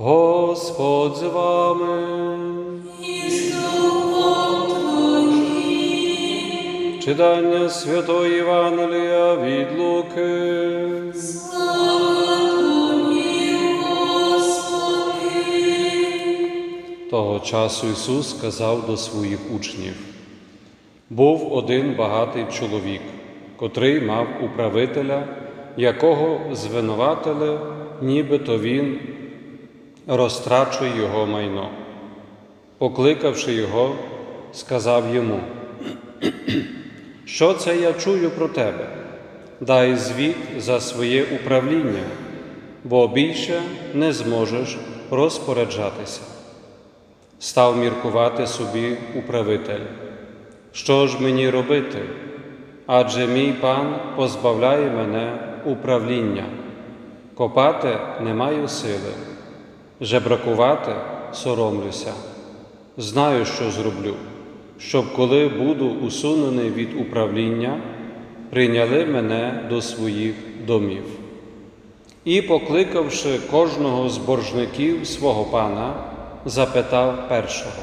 Господь з вами. Читання Святої Євангелія від Луки. Того часу Ісус сказав до своїх учнів: був один багатий чоловік, котрий мав управителя, якого звинуватили, нібито він розтрачує його майно. Покликавши його, сказав йому, що це я чую про тебе? Дай звіт за своє управління, бо більше не зможеш розпоряджатися. Став міркувати собі управитель. Що ж мені робити? Адже мій пан позбавляє мене управління. Копати не маю сили, жебракувати соромлюся. Знаю, що зроблю, щоб коли буду усунений від управління, прийняли мене до своїх домів. І, покликавши кожного з боржників свого пана, запитав першого,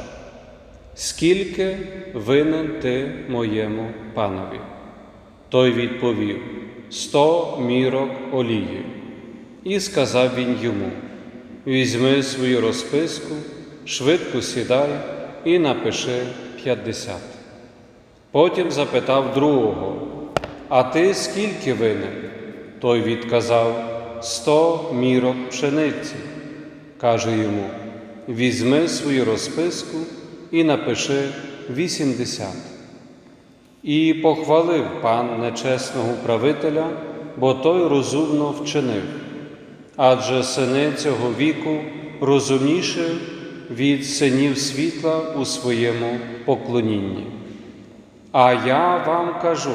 скільки винен ти моєму панові? Той відповів сто мірок олії. І сказав він йому: Візьми свою розписку, швидко сідай і напиши п'ятдесят. Потім запитав другого, а ти скільки винен? Той відказав сто мірок пшениці. Каже йому: Візьми свою розписку і напиши вісімдесят. І похвалив пан нечесного управителя, бо той розумно вчинив. Адже сини цього віку розумніші від синів світла у своєму поклонінні. А я вам кажу: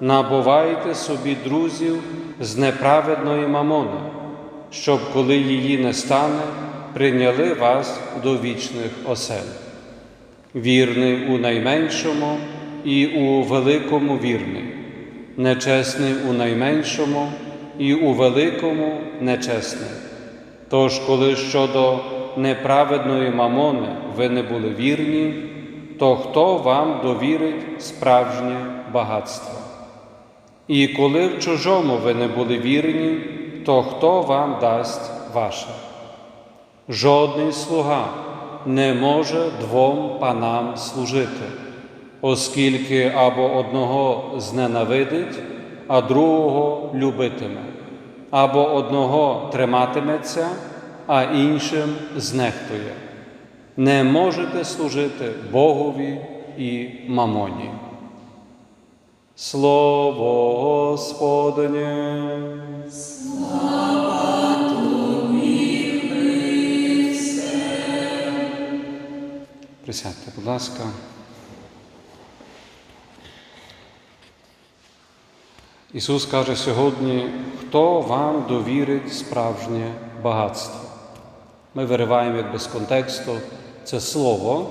набувайте собі друзів з неправедної мамони, щоб, коли її не стане, прийняли вас до вічних осель. Вірний у найменшому і у великому вірний, нечесний у найменшому і у великому нечесний. Тож, коли щодо неправедної мамони ви не були вірні, то хто вам довірить справжнє багатство? І коли в чужому ви не були вірні, то хто вам дасть ваше? Жодний слуга не може двом панам служити, оскільки або одного зненавидить, а другого любитиме, або одного триматиметься, а іншим знехтує. Не можете служити Богові і мамоні. Слово Господнє. Присядьте, будь ласка. Ісус каже сьогодні, хто вам довірить справжнє багатство. Ми вириваємо якби з контексту це слово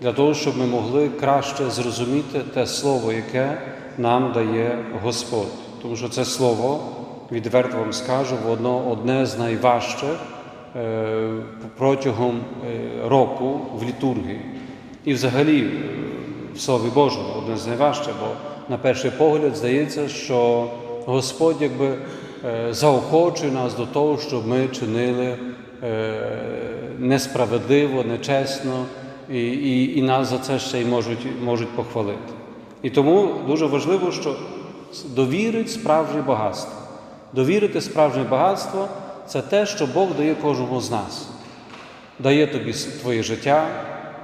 для того, щоб ми могли краще зрозуміти те слово, яке нам дає Господь. Тому що це слово, відверто вам скажу, воно одне з найважчих е, протягом е, року в літургії. І взагалі Слові Божому одне з найважчих, бо на перший погляд здається, що Господь якби е, заохочує нас до того, щоб ми чинили е, несправедливо, нечесно, і, і, і нас за це ще й можуть, можуть похвалити. І тому дуже важливо, що довірить справжнє багатство. Довірити справжнє багатство це те, що Бог дає кожному з нас. Дає тобі твоє життя,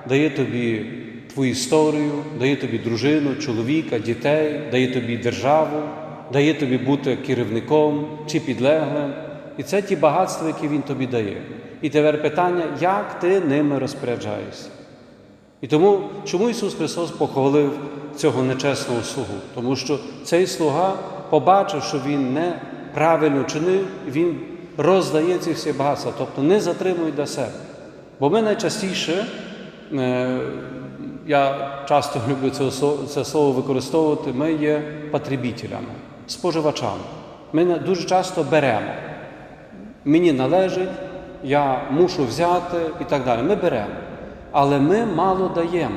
дає тобі твою історію, дає тобі дружину, чоловіка, дітей, дає тобі державу, дає тобі бути керівником чи підлеглим. І це ті багатства, які Він тобі дає. І тепер питання, як ти ними розпоряджаєшся? І тому, чому Ісус Христос похвалив цього нечесного слугу? Тому що цей слуга побачив, що він не правильно чинив, він роздає ці всі багатства, тобто не затримує для себе. Бо ми найчастіше, е, я часто люблю це, це слово використовувати, ми є потребітелями, споживачами. Ми дуже часто беремо. Мені належить, я мушу взяти і так далі. Ми беремо. Але ми мало даємо.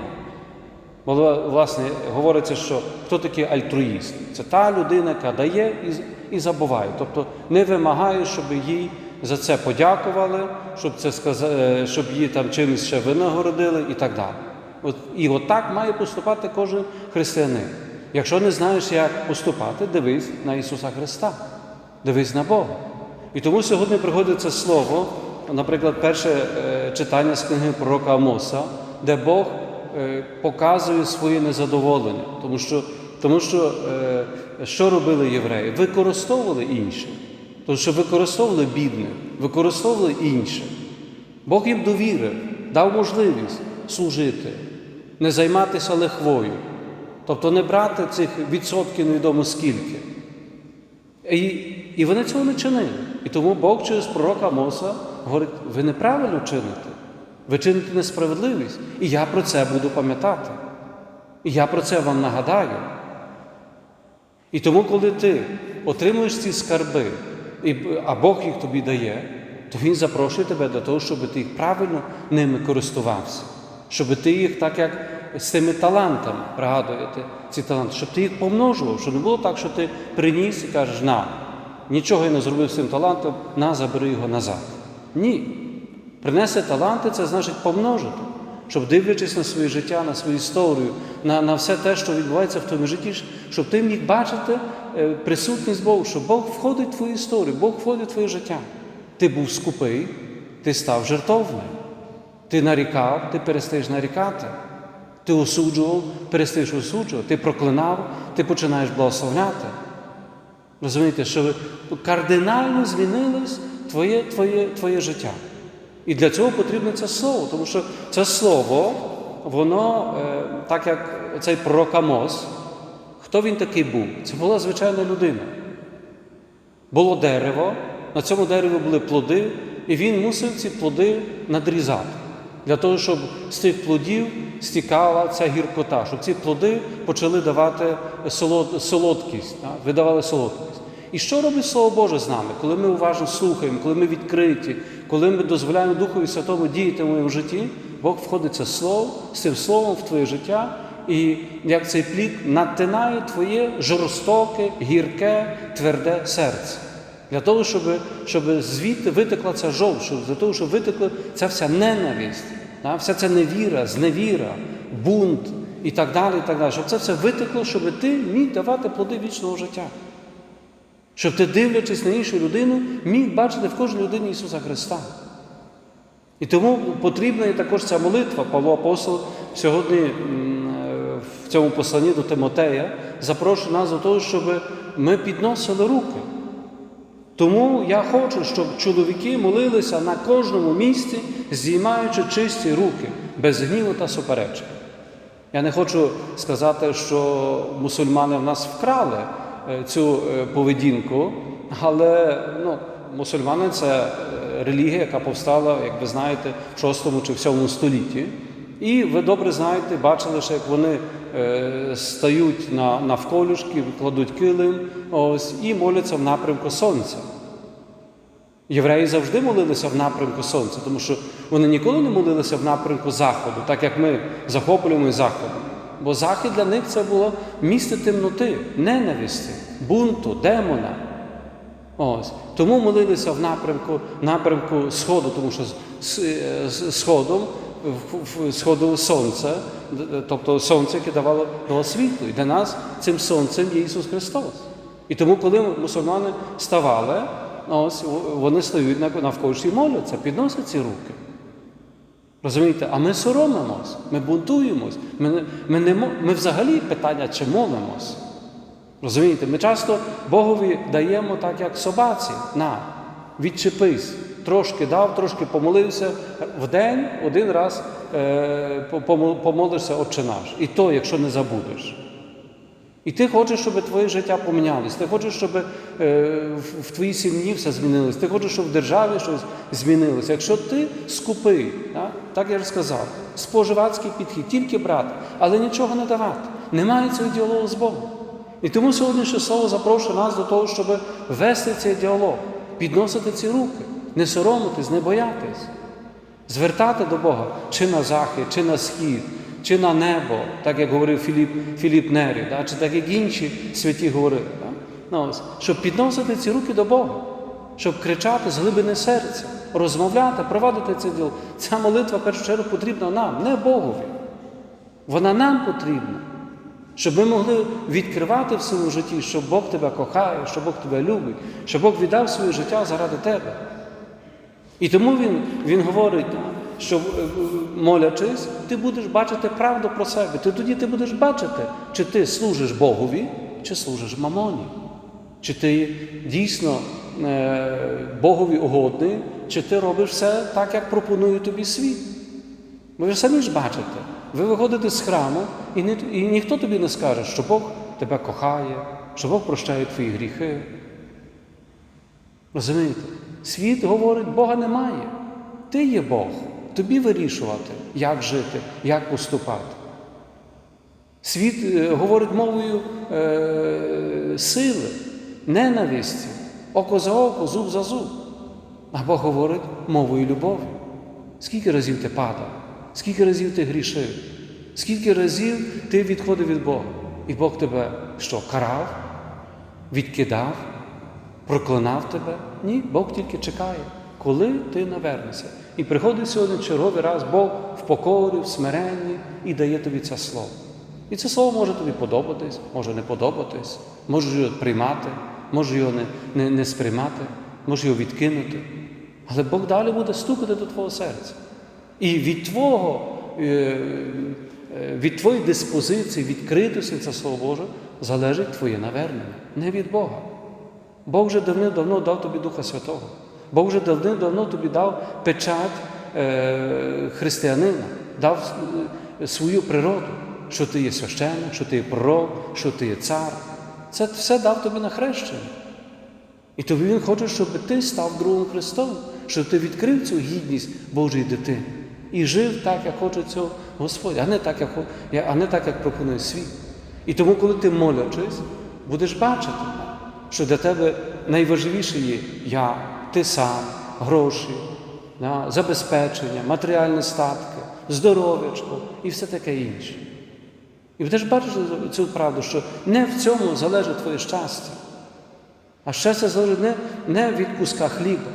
Бо, власне, говориться, що хто такий альтруїст? Це та людина, яка дає і, і забуває. Тобто не вимагає, щоб їй за це подякували, щоб, це сказа- щоб її там чимось ще винагородили і так далі. От, і отак має поступати кожен християнин. Якщо не знаєш, як поступати, дивись на Ісуса Христа, дивись на Бога. І тому сьогодні приходить це слово, наприклад, перше е, читання з книги пророка Амоса, де Бог е, показує своє незадоволення, тому що, тому що е, що робили євреї? Використовували інших, тому що використовували бідних, використовували інших. Бог їм довірив, дав можливість служити, не займатися лихвою, тобто не брати цих відсотків невідомо скільки. І, і вони цього не чинили. І тому Бог через пророка Моса говорить: ви неправильно чините, ви чините несправедливість. І я про це буду пам'ятати. І я про це вам нагадаю. І тому, коли ти отримуєш ці скарби, а Бог їх тобі дає, то Він запрошує тебе до того, щоб ти їх правильно ними користувався, щоб ти їх так як з тими талантами, пригадуєте, ці таланти, щоб ти їх помножував, щоб не було так, що ти приніс і кажеш, на, нічого я не зробив з цим талантом, на, забери його назад. Ні. Принести таланти це значить помножити, щоб дивлячись на своє життя, на свою історію, на, на все те, що відбувається в твоєму житті, щоб ти міг бачити е, присутність Бога, що Бог входить в твою історію, Бог входить в твоє життя. Ти був скупий, ти став жертовним. Ти нарікав, ти перестаєш нарікати. Ти осуджував, перестаєш осуджувати, ти проклинав, ти починаєш благословляти. Розумієте, що ви- кардинально змінилось твоє, твоє, твоє життя. І для цього потрібно це слово, тому що це слово, воно, е, так як цей пророк Амос, хто він такий був? Це була звичайна людина. Було дерево, на цьому дереві були плоди, і він мусив ці плоди надрізати. Для того, щоб з цих плодів стікала ця гіркота, щоб ці плоди почали давати солод, солодкість, видавали солодкість. І що робить Слово Боже з нами, коли ми уважно слухаємо, коли ми відкриті, коли ми дозволяємо Духові Святому діяти в моєму житті, Бог входить це слово, з цим словом в твоє життя, і як цей плід натинає твоє жорстоке, гірке, тверде серце. Для того, щоб, щоб звідти витекла ця жов, для того, щоб витекла ця вся ненависть, вся ця невіра, зневіра, бунт і так далі, і так далі. Щоб це все витекло, щоб ти міг давати плоди вічного життя. Щоб ти, дивлячись на іншу людину, міг бачити в кожній людині Ісуса Христа. І тому потрібна і також ця молитва. Павло Апостол сьогодні е, в цьому посланні до Тимотея запрошує нас до того, щоб ми підносили руки. Тому я хочу, щоб чоловіки молилися на кожному місці, здіймаючи чисті руки, без гніву та суперечки. Я не хочу сказати, що мусульмани в нас вкрали е, цю е, поведінку, але ну, мусульмани це е, релігія, яка повстала, як ви знаєте, в 6 чи в 7 столітті. І ви добре знаєте, бачили, що як вони е, стають на, навколюшки, кладуть килим ось, і моляться в напрямку сонця. Євреї завжди молилися в напрямку сонця, тому що вони ніколи не молилися в напрямку заходу, так як ми захоплюємо заходом. Бо захід для них це було місце темноти, ненависті, бунту, демона. Ось. Тому молилися в напрямку, напрямку Сходу, тому що з, з- з Сходом сходило сонце, тобто сонце, яке давало, давало світло. І для нас цим сонцем є Ісус Христос. І тому, коли мусульмани ставали, ось вони стають на- навколо і моляться, підносять ці руки. Розумієте, а ми соромимось, ми бунтуємось, ми, ми, не, ми взагалі питання, чи молимось. Розумієте, ми часто Богові даємо так, як собаці, на, відчепись, трошки дав, трошки помолився. В день один раз е, помолишся Отче наш. І то, якщо не забудеш. І ти хочеш, щоб твоє життя помінялось, ти хочеш, щоб е, в, твоїй сім'ї все змінилось, ти хочеш, щоб в державі щось змінилося. Якщо ти скупий, так, я ж сказав, споживацький підхід, тільки брати, але нічого не давати. Немає цього діалогу з Богом. І тому сьогоднішнє слово запрошує нас до того, щоб вести цей діалог, підносити ці руки, не соромитись, не боятись, звертати до Бога чи на захід, чи на схід, чи на небо, так як говорив Філіп, Філіп Нері, да? чи так як інші святі говорили. Да? Ну, ось, щоб підносити ці руки до Бога, щоб кричати з глибини серця, розмовляти, провадити це діло. Ця молитва в першу чергу потрібна нам, не Богові. Вона нам потрібна, щоб ми могли відкривати в своєму житті, що Бог тебе кохає, що Бог тебе любить, що Бог віддав своє життя заради тебе. І тому Він, він говорить, що е, молячись, ти будеш бачити правду про себе. Ти тоді ти будеш бачити, чи ти служиш Богові, чи служиш мамоні. Чи ти дійсно е, Богові угодний, чи ти робиш все так, як пропонує тобі світ. Ви ж самі ж бачите, ви виходите з храму, і, ні, і ніхто тобі не скаже, що Бог тебе кохає, що Бог прощає твої гріхи. Розумієте? Світ говорить, Бога немає. Ти є Бог, тобі вирішувати, як жити, як поступати. Світ е, говорить мовою е, сили, ненависті, око за око, зуб за зуб. А Бог говорить мовою любові. Скільки разів ти падав, скільки разів ти грішив, скільки разів ти відходив від Бога. І Бог тебе що, карав, відкидав, проклинав тебе? Ні, Бог тільки чекає, коли ти навернешся. І приходить сьогодні черговий раз Бог в покорі, в смиренні і дає тобі це слово. І це слово може тобі подобатись, може не подобатись, можеш його приймати, може його не, не, не сприймати, може його відкинути. Але Бог далі буде стукати до твого серця. І від твого, е, е, від твоєї диспозиції, відкритості це Слово Боже, залежить твоє навернення, не від Бога. Бог вже давним-давно дав тобі Духа Святого. Бог вже давним-давно тобі дав печать е, християнина, дав е, свою природу, що ти є священник, що ти є пророк, що ти є цар. Це все дав тобі на хрещення. І тобі Він хоче, щоб ти став другим Христом, щоб ти відкрив цю гідність Божої дитини і жив так, як хоче цього Господь, а не так, як, а не так, як пропонує світ. І тому, коли ти молячись, будеш бачити, що для тебе найважливіше є я, ти сам, гроші, забезпечення, матеріальні статки, здоров'ячко і все таке інше. І будеш бачити цю правду, що не в цьому залежить твоє щастя. А щастя залежить не, не від куска хліба.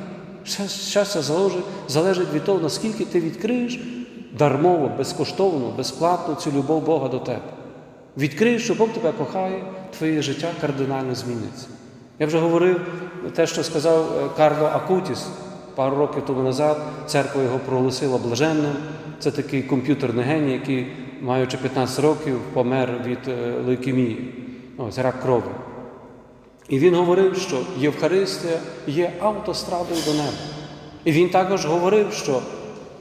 Щастя залежить, залежить від того, наскільки ти відкриєш дармово, безкоштовно, безплатно цю любов Бога до тебе. Відкриєш, що Бог тебе кохає, твоє життя кардинально зміниться. Я вже говорив те, що сказав Карло Акутіс пару років тому назад. Церква його проголосила блаженним. Це такий комп'ютерний геній, який, маючи 15 років, помер від лейкемії, ось рак крові. І він говорив, що Євхаристія є автострадою до неба. І він також говорив, що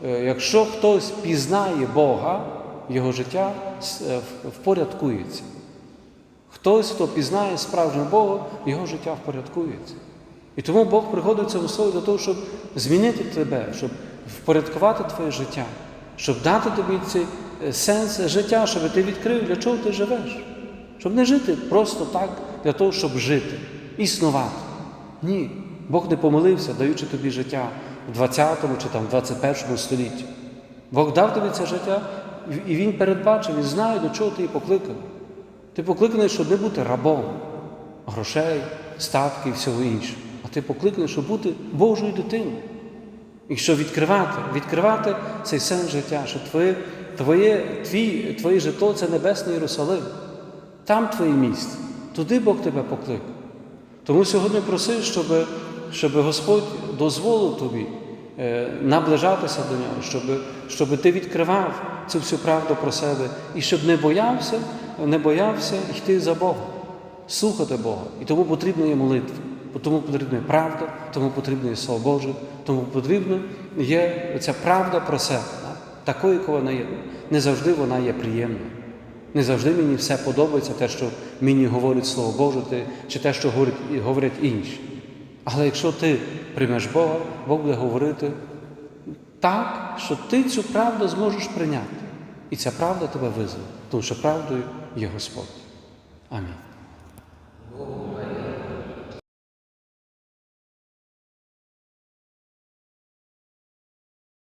якщо хтось пізнає Бога, його життя впорядкується. Хтось, хто пізнає справжнього Бога, його життя впорядкується. І тому Бог приходить в цьому слові для того, щоб змінити тебе, щоб впорядкувати твоє життя, щоб дати тобі цей сенс життя, щоб ти відкрив, для чого ти живеш. Щоб не жити просто так для того, щоб жити, існувати. Ні. Бог не помилився, даючи тобі життя в 20-му чи там 21 столітті. Бог дав тобі це життя, і Він передбачив, і знає, до чого ти її покликаний. Ти покликаний, щоб не бути рабом грошей, статків і всього іншого. А ти покликаний, щоб бути Божою дитиною. І щоб відкривати, відкривати цей сенс життя, що твоє, твоє, твій, твоє житло це Небесний Єрусалим. Там твоє місце, туди Бог тебе покликав. Тому сьогодні проси, щоб, щоб Господь дозволив тобі е, наближатися до нього, щоб, щоб ти відкривав цю всю правду про себе і щоб не боявся, не боявся йти за Богом, слухати Бога. І тому потрібна є молитва, тому потрібна є правда, тому потрібно є Слово Боже, тому потрібна є ця правда про себе, такою, якою вона є. Не завжди вона є приємною. Не завжди мені все подобається, те, що мені говорить Слово Боже, чи те, що говорять інші. Але якщо ти приймеш Бога, Бог буде говорити так, що ти цю правду зможеш прийняти. І ця правда тебе визволить, тому що правдою є Господь. Амінь.